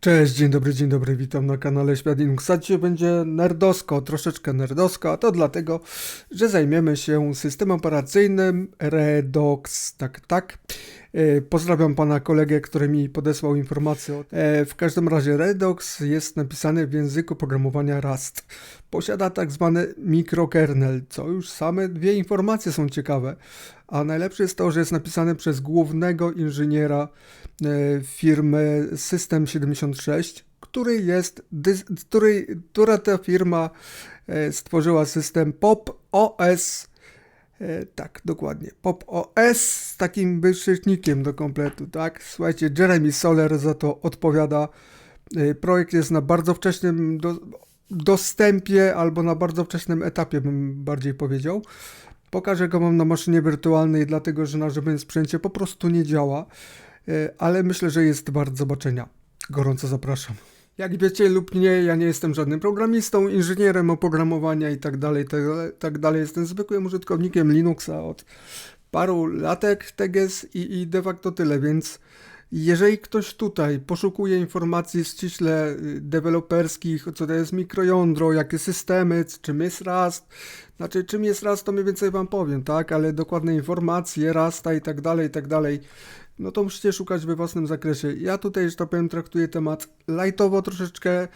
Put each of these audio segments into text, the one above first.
Cześć, dzień dobry, dzień dobry, witam na kanale Świat Linuxa. Dzisiaj będzie nerdosko, troszeczkę nerdosko, a to dlatego, że zajmiemy się systemem operacyjnym Redox, tak, tak. E, Pozdrawiam pana kolegę, który mi podesłał informację. E, W każdym razie Redox jest napisany w języku programowania Rust. Posiada tak zwany mikrokernel, co już same dwie informacje są ciekawe. A najlepsze jest to, że jest napisany przez głównego inżyniera e, firmy System 76, który jest, który, która ta firma stworzyła system POP OS. E, tak, dokładnie. Pop OS z takim wykrzyknikiem do kompletu, tak? Słuchajcie, Jeremy Soler za to odpowiada. E, Projekt jest na bardzo wczesnym do, dostępie albo na bardzo wczesnym etapie, bym bardziej powiedział. Pokażę go mam na maszynie wirtualnej, dlatego że na żywym sprzęcie po prostu nie działa, E, ale myślę, że jest wart zobaczenia. Gorąco zapraszam. Jak wiecie lub nie, ja nie jestem żadnym programistą, inżynierem oprogramowania i tak tak, tak. Jestem zwykłym użytkownikiem Linuxa od paru latek teges i, i de facto tyle, więc jeżeli ktoś tutaj poszukuje informacji ściśle y, deweloperskich, co to jest mikrojądro, jakie systemy, czym jest Rust, znaczy czym jest Rust, to mniej więcej wam powiem, tak, ale dokładne informacje, Rasta i tak dalej, i tak dalej, no to musicie szukać we własnym zakresie. Ja tutaj, że tak powiem, traktuję temat lightowo troszeczkę,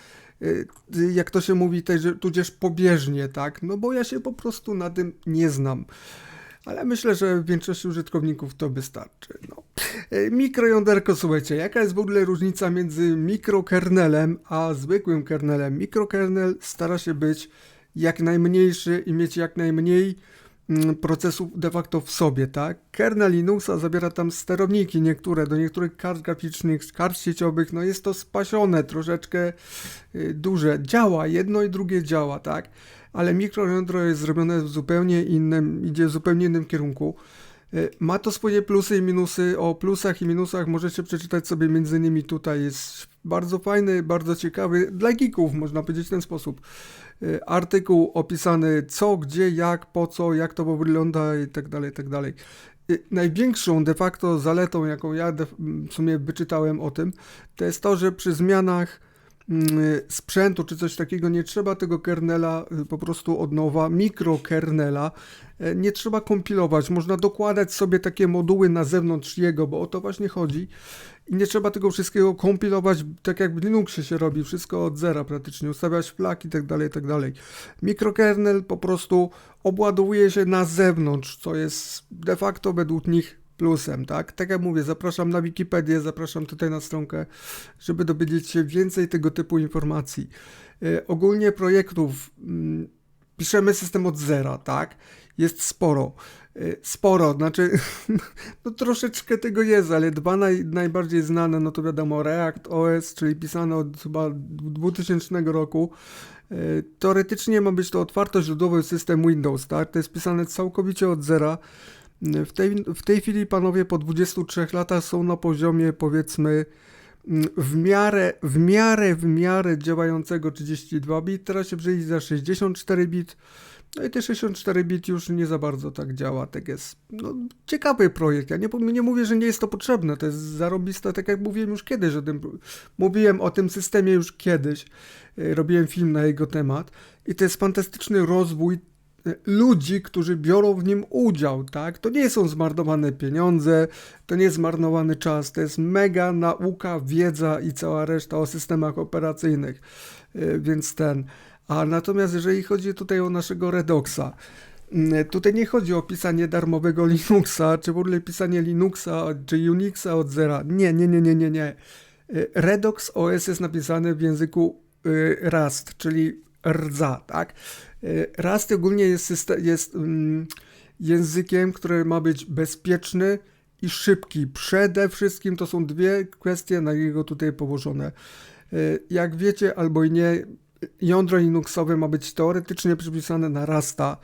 y, y, jak to się mówi, tudzież pobieżnie, tak, no bo ja się po prostu na tym nie znam. Ale myślę, że większości użytkowników to wystarczy. No. E, Mikrojąderko, słuchajcie, jaka jest w ogóle różnica między mikrokernelem a zwykłym kernelem? Mikrokernel stara się być jak najmniejszy i mieć jak najmniej mm, procesów de facto w sobie, tak? Kernel Linuxa zawiera tam sterowniki niektóre, do niektórych kart graficznych, kart sieciowych, no jest to spasione, troszeczkę y, duże. Działa, jedno i drugie działa, tak? Ale mikrojądro jest zrobione w zupełnie innym, idzie w zupełnie innym kierunku. Y, Ma to swoje plusy i minusy. O plusach i minusach możecie przeczytać sobie między innymi tutaj. Jest bardzo fajny, bardzo ciekawy, dla geeków można powiedzieć w ten sposób. Y, Artykuł opisany co, gdzie, jak, po co, jak to wygląda i tak dalej, i tak dalej. Y, Największą de facto zaletą, jaką ja w sumie wyczytałem o tym, to jest to, że przy zmianach sprzętu czy coś takiego nie trzeba tego kernela y, po prostu od nowa, mikrokernela, e, nie trzeba kompilować, można dokładać sobie takie moduły na zewnątrz jego, bo o to właśnie chodzi. I nie trzeba tego wszystkiego kompilować, tak jak w Linuxie się robi, wszystko od zera praktycznie, ustawiać flaki i tak dalej, i tak dalej. Mikrokernel po prostu obładowuje się na zewnątrz, co jest de facto według nich plusem, tak? Tak jak mówię, zapraszam na Wikipedię, zapraszam tutaj na stronkę, żeby dowiedzieć się więcej tego typu informacji. E, ogólnie projektów mm, piszemy system od zera, tak? Jest sporo. E, Sporo, znaczy, no troszeczkę tego jest, ale dwa naj, najbardziej znane, no to wiadomo, React OS, czyli pisane od chyba 2000 roku. E, Teoretycznie ma być to otwartoźródłowy system Windows, tak? To jest pisane całkowicie od zera. W tej, w tej chwili panowie po 23 latach są na poziomie powiedzmy mm, w miarę, w miarę, w miarę działającego 32 bit, teraz się wzięli za 64 bit, no i te 64 bit już nie za bardzo tak działa, tak jest, no ciekawy projekt, ja nie, nie mówię, że nie jest to potrzebne, to jest zarobiste, tak jak mówiłem już kiedyś o tym, mówiłem o tym systemie już kiedyś, y, robiłem film na jego temat. I to jest fantastyczny rozwój ludzi, którzy biorą w nim udział, tak? To nie są zmarnowane pieniądze, to nie jest zmarnowany czas, to jest mega nauka, wiedza i cała reszta o systemach operacyjnych, Y, więc ten. A natomiast jeżeli chodzi tutaj o naszego Redoxa, mm, tutaj nie chodzi o pisanie darmowego Linuxa, czy w ogóle pisanie Linuxa, czy Unixa od zera. Nie, nie, nie, nie, nie, nie. Y, Redox OS jest napisany w języku y, Rust, czyli rdza, tak? Y, Rust ogólnie jest, jest mm, językiem, który ma być bezpieczny i szybki. Przede wszystkim to są dwie kwestie na niego tutaj położone. Y, Jak wiecie albo i nie, jądro Linuxowe ma być teoretycznie przypisane na Rasta,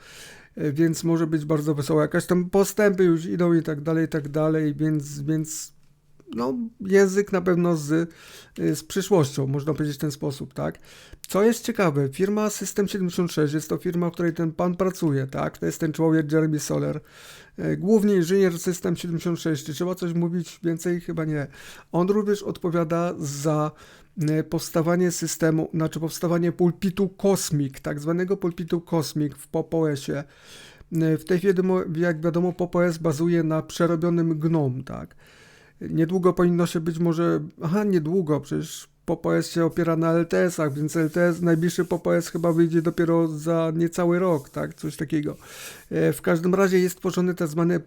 y, więc może być bardzo wesoło. Jakaś tam postępy już idą i tak dalej, i tak dalej, więc, więc no, język na pewno z, z przyszłością, można powiedzieć w ten sposób, tak? Co jest ciekawe, firma System76 jest to firma, w której ten pan pracuje, tak? To jest ten człowiek Jeremy Soler. E, Główny inżynier System76. Czy trzeba coś mówić więcej? Chyba nie. On również odpowiada za e, powstawanie systemu, znaczy powstawanie pulpitu Cosmic, tak zwanego pulpitu Cosmic w PopOSie. E, W tej wiadomo, jak wiadomo, PopOS bazuje na przerobionym GNOME, tak? Niedługo powinno się być może, aha, niedługo, przecież PopOS się opiera na LTS-ach, więc LTS, najbliższy PopOS chyba wyjdzie dopiero za niecały rok, tak, coś takiego. E, W każdym razie jest tworzony tak zwany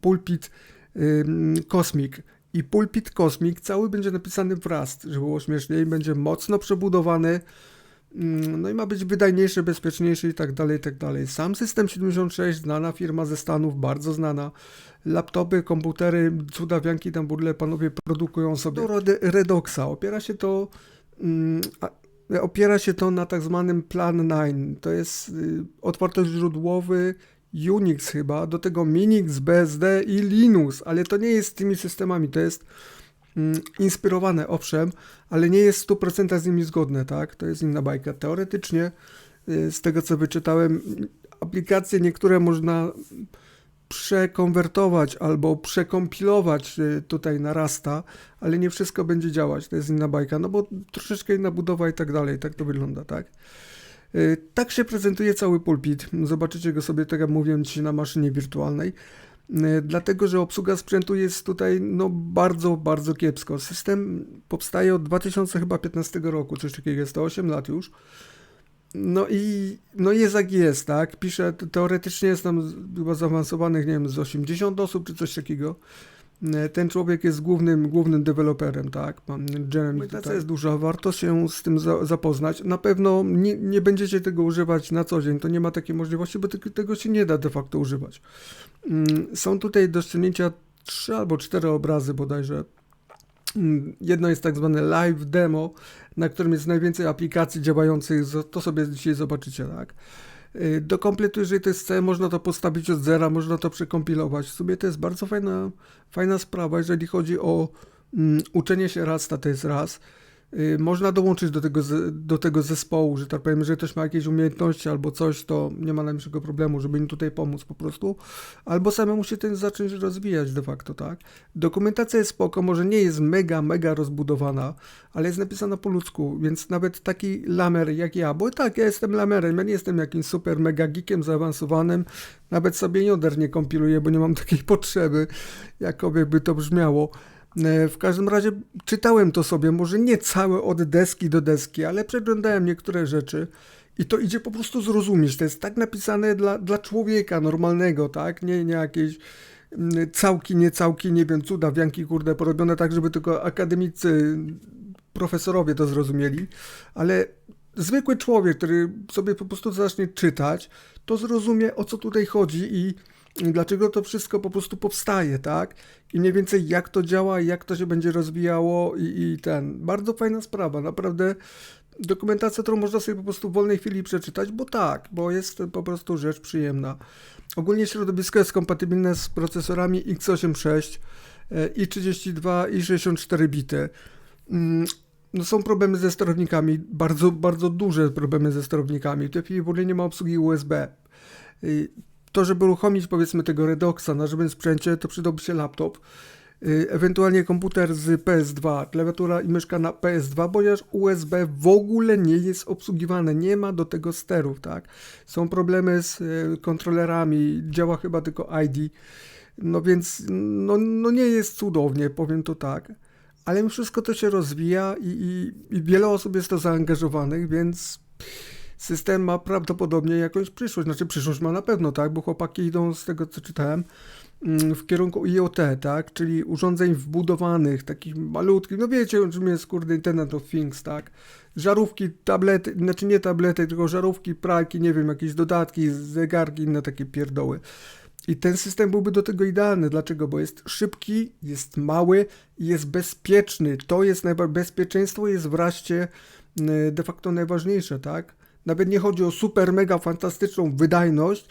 pulpit ym, Cosmic i pulpit Cosmic cały będzie napisany w Rust, żeby było śmieszniej, będzie mocno przebudowany, No i ma być wydajniejszy, bezpieczniejszy i tak dalej, i tak dalej. Sam system 76, znana firma ze Stanów, bardzo znana. Laptopy, komputery, cudawianki tam ogóle panowie produkują sobie. Do Redoxa opiera się to mm, opiera się to na tak zwanym Plan 9. To jest y, otwartoźródłowy Unix chyba, do tego Minix, BSD i Linux, ale to nie jest tymi systemami, to jest mm, inspirowane, owszem, ale nie jest w 100% z nimi zgodne, tak? To jest inna bajka. Teoretycznie, y, z tego co wyczytałem, aplikacje niektóre można przekonwertować albo przekompilować y, tutaj na Rasta, ale nie wszystko będzie działać, to jest inna bajka, no bo troszeczkę inna budowa i tak dalej, tak to wygląda, tak? Y, Tak się prezentuje cały pulpit. Zobaczycie go sobie, tak jak mówiłem dzisiaj, na maszynie wirtualnej. Y, Dlatego, że obsługa sprzętu jest tutaj no, bardzo, bardzo kiepsko. System powstaje od 2015 roku, coś takiego jest to 8 lat już. No i no jest jak jest, tak? Pisze, te- teoretycznie jest tam chyba zaawansowanych, nie wiem, z 80 osób czy coś takiego. E, Ten człowiek jest głównym, głównym deweloperem, tak? Pan Jeremy. Jest duża, warto się z tym za, zapoznać. Na pewno nie, nie będziecie tego używać na co dzień, to nie ma takiej możliwości, bo tego się nie da de facto używać. Mm, Są tutaj do ściągnięcia trzy albo cztery obrazy bodajże. Mm, Jedno jest tak zwane live demo, na którym jest najwięcej aplikacji działających, to sobie dzisiaj zobaczycie, tak? Y, Do kompletu, jeżeli to jest C, można to postawić od zera, można to przekompilować. W sumie to jest bardzo fajna, fajna sprawa, jeżeli chodzi o mm, uczenie się Rasta, to jest raz. Y, Można dołączyć do tego, do tego zespołu, że tak powiem, jeżeli ktoś ma jakieś umiejętności albo coś, to nie ma najmniejszego problemu, żeby im tutaj pomóc po prostu. Albo samemu się ten zacząć rozwijać de facto, tak? Dokumentacja jest spoko, może nie jest mega, mega rozbudowana, ale jest napisana po ludzku, więc nawet taki lamer jak ja, bo tak, ja jestem lamerem, ja nie jestem jakimś super mega geekiem zaawansowanym, nawet sobie joder nie kompiluję, bo nie mam takiej potrzeby, jakoby by to brzmiało. E, W każdym razie czytałem to sobie, może nie całe od deski do deski, ale przeglądałem niektóre rzeczy i to idzie po prostu zrozumieć. To jest tak napisane dla, dla człowieka normalnego, tak? Nie, nie jakieś mm, całki, nie całki, nie wiem, cuda, wianki, kurde, porobione tak, żeby tylko akademicy, profesorowie to zrozumieli, ale zwykły człowiek, który sobie po prostu zacznie czytać, to zrozumie o co tutaj chodzi i dlaczego to wszystko po prostu powstaje, tak? I mniej więcej jak to działa, jak to się będzie rozwijało i, i ten. Bardzo fajna sprawa, naprawdę dokumentacja, którą można sobie po prostu w wolnej chwili przeczytać, bo tak, bo jest po prostu rzecz przyjemna. Ogólnie środowisko jest kompatybilne z procesorami x86, e, i32 i 64 bity. Mm, No są problemy ze sterownikami, bardzo, bardzo duże problemy ze sterownikami. W tej chwili w ogóle nie ma obsługi USB. To, żeby uruchomić powiedzmy tego Redoxa na żywym sprzęcie, to przydałby się laptop. Y, Ewentualnie komputer z PS2, klawiatura i myszka na PS2, ponieważ USB w ogóle nie jest obsługiwane, nie ma do tego sterów, tak? Są problemy z y, kontrolerami, działa chyba tylko ID, no więc no, no nie jest cudownie, powiem to tak. Ale wszystko to się rozwija i, i, i wiele osób jest to zaangażowanych, więc system ma prawdopodobnie jakąś przyszłość. Znaczy przyszłość ma na pewno, tak? Bo chłopaki idą z tego, co czytałem, mm, w kierunku IoT, tak? Czyli urządzeń wbudowanych, takich malutkich, no wiecie, czym jest, kurde, Internet of Things, tak? Żarówki, tablety, znaczy nie tablety, tylko żarówki, pralki, nie wiem, jakieś dodatki, zegarki, inne takie pierdoły. I ten system byłby do tego idealny. Dlaczego? Bo jest szybki, jest mały i jest bezpieczny. To jest najwa- bezpieczeństwo jest wreszcie y, de facto najważniejsze, tak? Nawet nie chodzi o super, mega fantastyczną wydajność,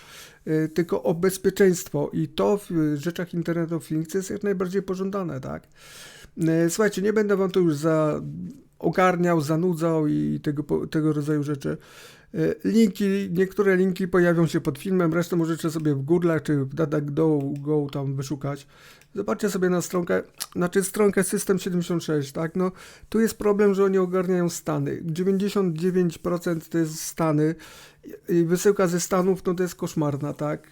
y, tylko o bezpieczeństwo i to w y, rzeczach Internet of Things jest jak najbardziej pożądane, tak? E, Słuchajcie, nie będę wam tu już za ogarniał, zanudzał i tego, tego rodzaju rzeczy. E, Linki, niektóre linki pojawią się pod filmem, resztę możecie sobie w Google'ach czy w DuckDuckGo tam wyszukać. Zobaczcie sobie na stronkę, znaczy stronkę System76, tak? No, tu jest problem, że oni ogarniają Stany. 99% to jest Stany i wysyłka ze Stanów, no to jest koszmarna, tak?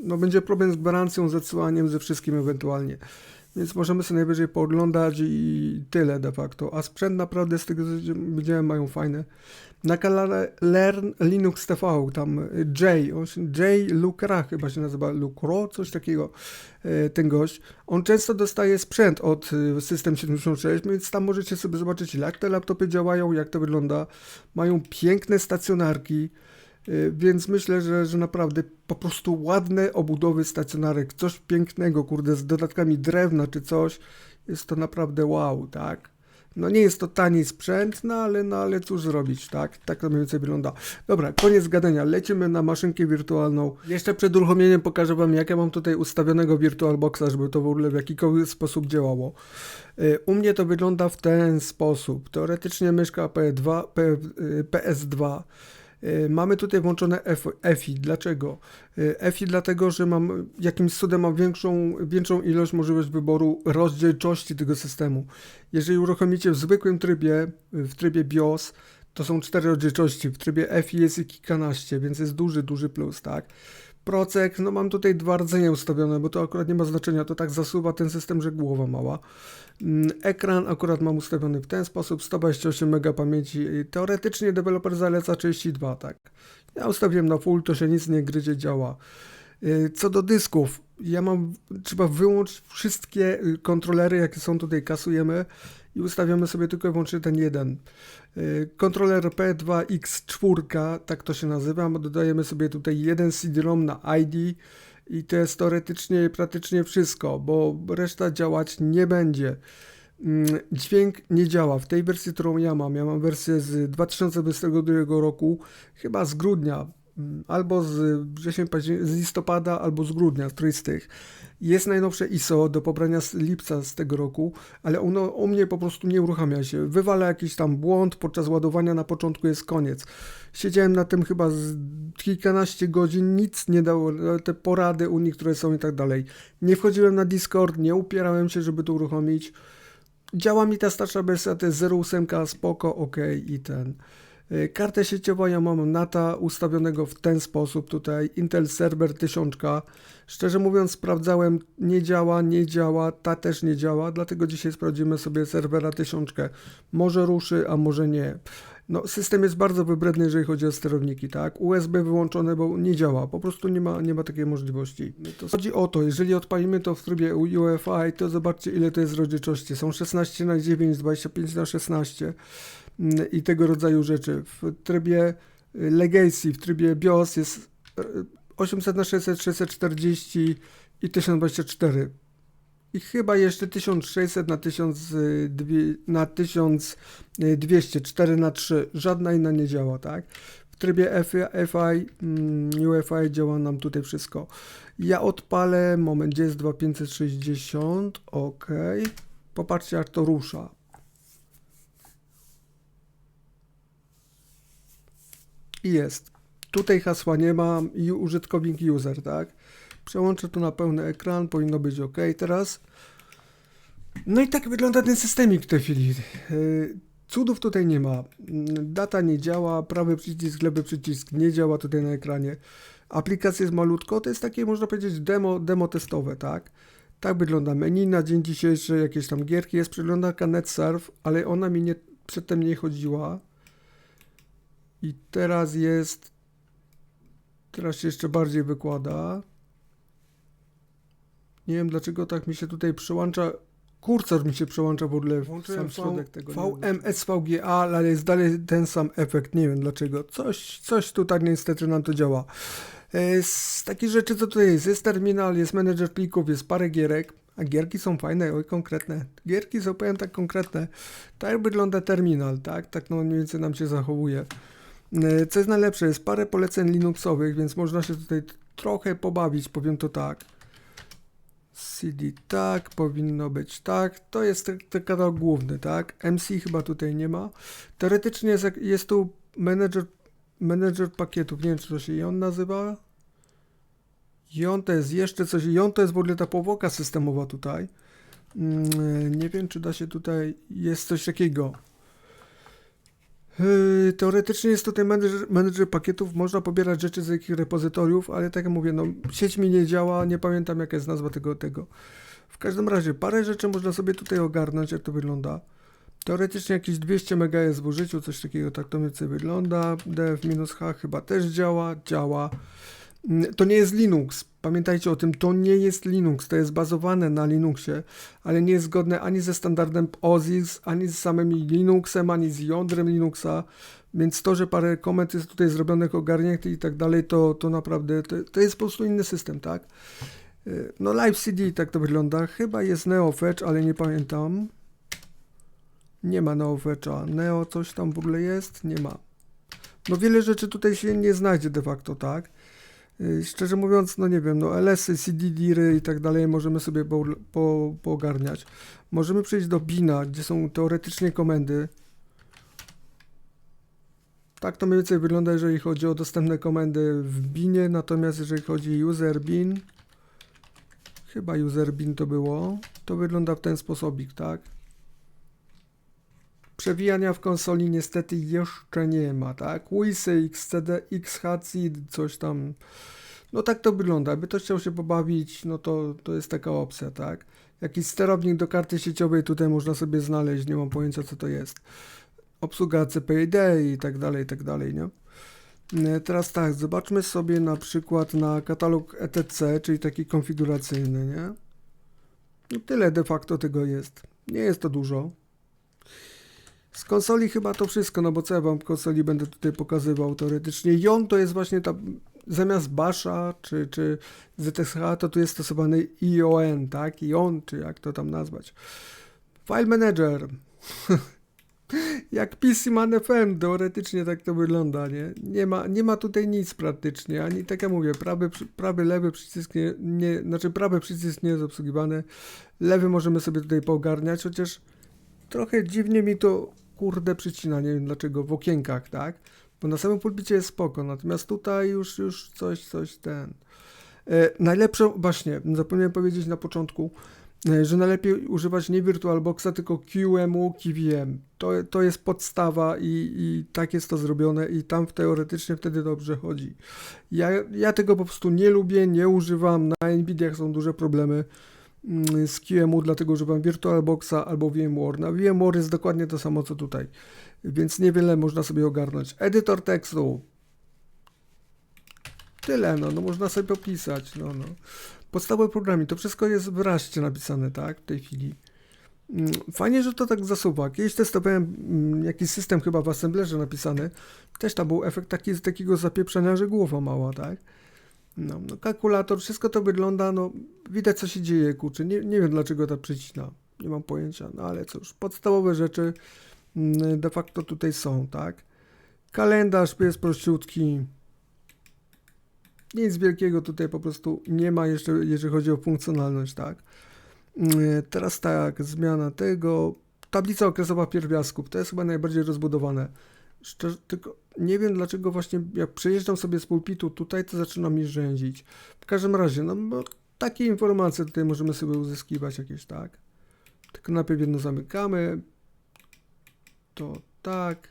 No będzie problem z gwarancją, z odsyłaniem, ze wszystkim ewentualnie. Więc możemy sobie najwyżej pooglądać i tyle de facto. A sprzęt naprawdę z tego co widziałem mają fajne. Na kanale Learn Linux TV, tam Jay, on Jay Lucra chyba się nazywa, Lucro, coś takiego, e, ten gość. On często dostaje sprzęt od e, System 76, więc tam możecie sobie zobaczyć jak te laptopy działają, jak to wygląda. Mają piękne stacjonarki, e, więc myślę, że, że naprawdę po prostu ładne obudowy stacjonarek, coś pięknego, kurde, z dodatkami drewna czy coś. Jest to naprawdę wow, tak? No nie jest to tani sprzęt, no ale, no ale cóż zrobić, tak? Tak to mniej więcej wygląda. Dobra, koniec gadania. Lecimy na maszynkę wirtualną. Jeszcze przed uruchomieniem pokażę Wam, jak ja mam tutaj ustawionego VirtualBoxa, żeby to w ogóle w jakikolwiek sposób działało. Y, U mnie to wygląda w ten sposób. Teoretycznie myszka P2, P, y, PS2. Y, Mamy tutaj włączone EFI. Dlaczego? Y, EFI dlatego, że mam jakimś cudem mam większą, większą ilość możliwość wyboru rozdzielczości tego systemu. Jeżeli uruchomicie w zwykłym trybie, w trybie BIOS, to są cztery rozdzielczości. W trybie EFI jest ich kilkanaście, więc jest duży, duży plus, tak? Procek, no mam tutaj dwa rdzenie ustawione, bo to akurat nie ma znaczenia, to tak zasuwa ten system, że głowa mała. Mm, Ekran akurat mam ustawiony w ten sposób, 128 MB pamięci. Teoretycznie deweloper zaleca 32, tak. Ja ustawiłem na full, to się nic nie gryzie, działa. Y, Co do dysków, ja mam, trzeba wyłączyć wszystkie y, kontrolery, jakie są tutaj, kasujemy i ustawiamy sobie tylko i wyłącznie ten jeden. Y, Kontroler P2X4, tak to się nazywa, dodajemy sobie tutaj jeden CD-ROM na ID i to jest teoretycznie praktycznie wszystko, bo reszta działać nie będzie. Mm, Dźwięk nie działa. W tej wersji, którą ja mam, ja mam wersję z 2022 roku, chyba z grudnia, albo z września, z listopada, albo z grudnia, któryś z tych. Jest najnowsze ISO do pobrania z lipca z tego roku, ale ono u mnie po prostu nie uruchamia się. Wywala jakiś tam błąd, podczas ładowania na początku jest koniec. Siedziałem na tym chyba z kilkanaście godzin, nic nie dało, te porady u nich, które są i tak dalej. Nie wchodziłem na Discord, nie upierałem się, żeby to uruchomić. Działa mi ta starsza wersja, to jest 0.8, spoko, ok i ten. Y, Kartę sieciową ja mam NATA ustawionego w ten sposób tutaj, Intel Server 1000. Szczerze mówiąc sprawdzałem, nie działa, nie działa, ta też nie działa, dlatego dzisiaj sprawdzimy sobie serwera 1000. Może ruszy, a może nie. No, system jest bardzo wybredny, jeżeli chodzi o sterowniki, tak? USB wyłączone, bo nie działa, po prostu nie ma, nie ma takiej możliwości. To chodzi o to, jeżeli odpalimy to w trybie UEFI, to zobaczcie ile to jest rozdzielczości. Są 16 na 9, 25 na 16 mm, i tego rodzaju rzeczy. W trybie y, Legacy, w trybie BIOS jest y, 800 na 600, 640 i 1024. I chyba jeszcze 1600 na 1200, na 1200, 4 na 3. Żadna inna nie działa, tak? W trybie FI, FI mm, UEFI działa nam tutaj wszystko. Ja odpalę, moment, gdzie jest 2560, ok. Popatrzcie jak to rusza. I jest. Tutaj hasła nie ma i użytkownik user, tak? Przełączę to na pełny ekran, powinno być ok teraz. No i tak wygląda ten systemik w tej chwili. Yy, Cudów tutaj nie ma. Mm, Data nie działa, prawy przycisk, lewy przycisk nie działa tutaj na ekranie. Aplikacja jest malutko, to jest takie można powiedzieć demo, demo testowe, tak? Tak wygląda menu na dzień dzisiejszy, jakieś tam gierki, jest przeglądarka NetSurf, ale ona mi nie, przedtem nie chodziła. I teraz jest, teraz się jeszcze bardziej wykłada. Nie wiem dlaczego tak mi się tutaj przełącza. Kursor mi się przełącza w ogóle w sam środek tego. VMSVGA, ale jest dalej ten sam efekt. Nie wiem dlaczego. Coś, coś tutaj niestety nam to działa. E, Z takich rzeczy co tutaj jest? Jest terminal, jest menedżer plików, jest parę gierek. A gierki są fajne, oj konkretne. Gierki są powiem tak konkretne. Tak wygląda terminal, tak? Tak no mniej więcej nam się zachowuje. E, Co jest najlepsze, jest parę poleceń Linuxowych, więc można się tutaj trochę pobawić, powiem to tak. CD tak, powinno być tak. To jest ten, kanał główny, tak? MC chyba tutaj nie ma. Teoretycznie jest, jest tu manager, manager pakietów. Nie wiem, czy to się i on nazywa. I on to jest jeszcze coś. I on to jest w ogóle ta powłoka systemowa tutaj. Mm, Nie wiem, czy da się tutaj. Jest coś takiego. Yy, Teoretycznie jest tutaj manager, manager pakietów, można pobierać rzeczy z jakichś repozytoriów, ale tak jak mówię, no sieć mi nie działa, nie pamiętam jaka jest nazwa tego, tego. W każdym razie, parę rzeczy można sobie tutaj ogarnąć, jak to wygląda. Teoretycznie jakieś 200 MB jest w użyciu, coś takiego, tak to mniej wygląda. df-h chyba też działa, działa. To nie jest Linux, pamiętajcie o tym, to nie jest Linux, to jest bazowane na Linuxie, ale nie jest zgodne ani ze standardem POSIX, ani z samym Linuxem, ani z jądrem Linuxa, więc to, że parę komend jest tutaj zrobionych, ogarniętych i tak dalej, to, to naprawdę, to, to jest po prostu inny system, tak? Y, No Live CD tak to wygląda, chyba jest NeoFetch, ale nie pamiętam. Nie ma NeoFetcha, Neo coś tam w ogóle jest? Nie ma. No wiele rzeczy tutaj się nie znajdzie de facto, tak? Yy, Szczerze mówiąc, no nie wiem, no LS-y, CD-diry i tak dalej możemy sobie po, po, poogarniać. Możemy przejść do Bina, gdzie są teoretycznie komendy. Tak to mniej więcej wygląda, jeżeli chodzi o dostępne komendy w Binie, natomiast jeżeli chodzi o user bin, chyba user bin to było, to wygląda w ten sposobik, tak? Przewijania w konsoli niestety jeszcze nie ma, tak? WISy, XCD, XHC, coś tam. No tak to wygląda. Jakby ktoś chciał się pobawić, no to, to jest taka opcja, tak? Jakiś sterownik do karty sieciowej tutaj można sobie znaleźć, nie mam pojęcia co to jest. Obsługa CPID i tak dalej, i tak dalej, nie? E, Teraz tak, zobaczmy sobie na przykład na katalog ETC, czyli taki konfiguracyjny, nie? No tyle de facto tego jest. Nie jest to dużo. Z konsoli chyba to wszystko, no bo co ja wam konsoli będę tutaj pokazywał teoretycznie. Jon to jest właśnie ta, zamiast Basha czy, czy ZSH to tu jest stosowany ION, tak? ION, czy jak to tam nazwać. File Manager. jak PCMan FM, teoretycznie tak to wygląda, nie? Nie ma, nie ma tutaj nic praktycznie, ani tak jak mówię, prawy, prawy lewy przycisk nie, nie, znaczy prawy przycisk nie jest obsługiwany, lewy możemy sobie tutaj poogarniać, chociaż trochę dziwnie mi to kurde przycina, nie wiem dlaczego, w okienkach, tak? Bo na samym pulpicie jest spoko, natomiast tutaj już, już coś, coś ten. E, najlepsze, właśnie, zapomniałem powiedzieć na początku, e, że najlepiej używać nie VirtualBoxa, tylko QEMU, KVM. To, to jest podstawa i, i tak jest to zrobione i tam teoretycznie wtedy dobrze chodzi. Ja, ja tego po prostu nie lubię, nie używam, na Nvidiach są duże problemy z QEMU, dlatego używam VirtualBoxa albo VMware. Na VMware jest dokładnie to samo co tutaj, więc niewiele można sobie ogarnąć. Edytor tekstu. Tyle, no, no można sobie popisać, no, no. Podstawowe programy, to wszystko jest w napisane, tak, w tej chwili. Mm, Fajnie, że to tak zasuwa. Kiedyś testowałem mm, jakiś system chyba w Assemblerze napisany. Też tam był efekt taki, takiego zapieprzenia, że głowa mała, tak? No, no kalkulator, wszystko to wygląda, no widać co się dzieje, kurczę, nie, nie wiem dlaczego ta przycina, nie mam pojęcia, no ale cóż, podstawowe rzeczy mm, de facto tutaj są, tak? Kalendarz jest prościutki, nic wielkiego tutaj po prostu nie ma jeszcze, jeżeli chodzi o funkcjonalność, tak? Mm, Teraz tak, zmiana tego, tablica okresowa pierwiastków, to jest chyba najbardziej rozbudowane. Szczerze, tylko nie wiem dlaczego właśnie jak przejeżdżam sobie z pulpitu tutaj, to zaczyna mi rzędzić. W każdym razie, no bo takie informacje tutaj możemy sobie uzyskiwać jakieś, tak? Tylko najpierw jedno zamykamy. To tak.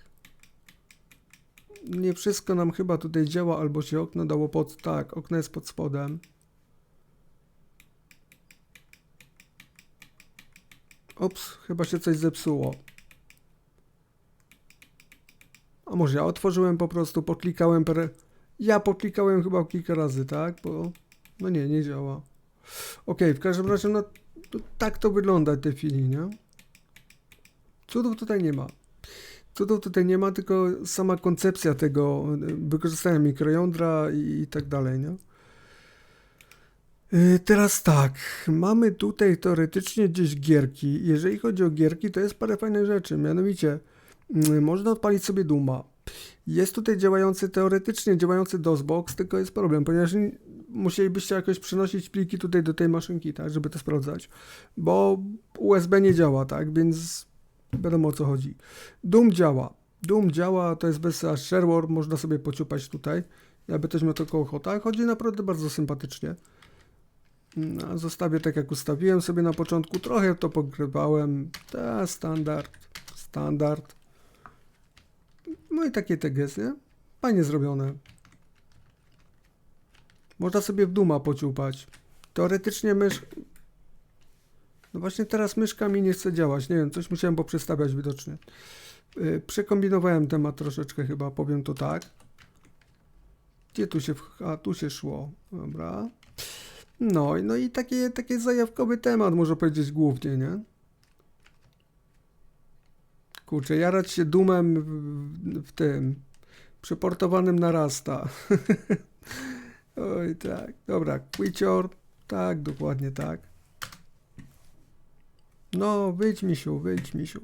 Nie wszystko nam chyba tutaj działa, albo się okno dało pod... Tak, okno jest pod spodem. Ops, chyba się coś zepsuło. A może ja otworzyłem po prostu, poklikałem per... Ja poklikałem chyba kilka razy, tak? Bo... No nie, nie działa. Okej, w każdym razie, no to, tak to wygląda w tej chwili, nie? Cudów tutaj nie ma. Cudów tutaj nie ma, tylko sama koncepcja tego, y, wykorzystania mikrojądra i, i tak dalej, nie? Y, Teraz tak, mamy tutaj teoretycznie gdzieś gierki. Jeżeli chodzi o gierki, to jest parę fajnych rzeczy. Mianowicie, można odpalić sobie Duma. Jest tutaj działający, teoretycznie działający DOSBox, tylko jest problem, ponieważ ni- musielibyście jakoś przynosić pliki tutaj do tej maszynki, tak, żeby to sprawdzać, bo USB nie działa, tak, więc wiadomo o co chodzi. Doom działa. Doom działa, to jest bez shareware, można sobie pociupać tutaj, jakby też miał tylko ochota. Chodzi naprawdę bardzo sympatycznie. No, zostawię tak jak ustawiłem sobie na początku, trochę to pogrywałem, ta standard, standard. No i takie teges, nie? Fajnie zrobione. Można sobie w Duma pociupać. Teoretycznie mysz... No właśnie teraz myszka mi nie chce działać. Nie wiem, coś musiałem poprzestawiać widocznie. Yy, przekombinowałem temat troszeczkę chyba, powiem to tak. Gdzie tu się... W... A, tu się szło. Dobra. No, no i taki, taki zajawkowy temat, można powiedzieć głównie, nie? Kurczę, jarać się dumem w, tym przeportowanym na Rasta. Oj, tak. Dobra, Quicior. Tak, dokładnie tak. No, wyjdź misiu, wyjdź misiu.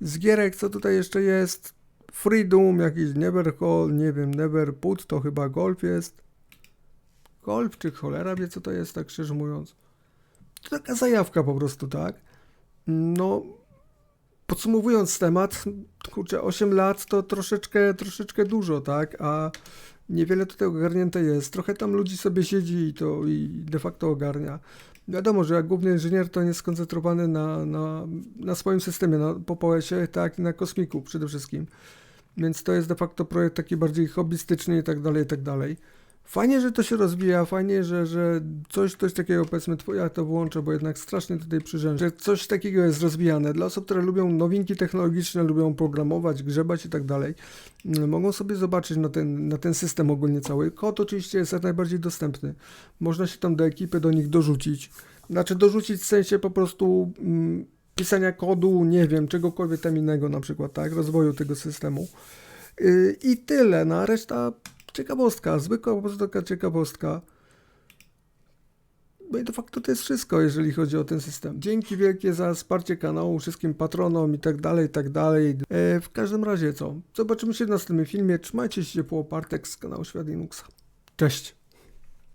Z gierek, co tutaj jeszcze jest? Freedom, jakiś Neverhall, nie wiem, Neverput, to chyba golf jest. Golf czy cholera wie, co to jest, tak szczerze mówiąc. To taka zajawka po prostu, tak? No, podsumowując temat, kurczę, 8 lat to troszeczkę, troszeczkę dużo, tak? A niewiele tutaj ogarnięte jest. Trochę tam ludzi sobie siedzi i to i de facto ogarnia. Wiadomo, że jak główny inżynier to nie skoncentrowany na, na, na swoim systemie, na POPOS-ie, tak, na kosmiku przede wszystkim. Więc to jest de facto projekt taki bardziej hobbystyczny i tak dalej, i tak dalej. Fajnie, że to się rozwija, fajnie, że, że coś, coś takiego, powiedzmy, ja to włączę, bo jednak strasznie tutaj przyrzężę, że coś takiego jest rozwijane. Dla osób, które lubią nowinki technologiczne, lubią programować, grzebać i tak dalej, mm, mogą sobie zobaczyć na ten, na ten system ogólnie cały. Kod oczywiście jest jak najbardziej dostępny. Można się tam do ekipy, do nich dorzucić. Znaczy dorzucić w sensie po prostu mm, pisania kodu, nie wiem, czegokolwiek tam innego na przykład, tak, rozwoju tego systemu. Yy, I tyle, na reszta ciekawostka, zwykła po prostu taka ciekawostka. No i de facto to jest wszystko, jeżeli chodzi o ten system. Dzięki wielkie za wsparcie kanału, wszystkim patronom i tak dalej, i tak dalej. E, w każdym razie co? Zobaczymy się w następnym filmie. Trzymajcie się ciepło, Partek z kanału Świat Linuxa. Cześć!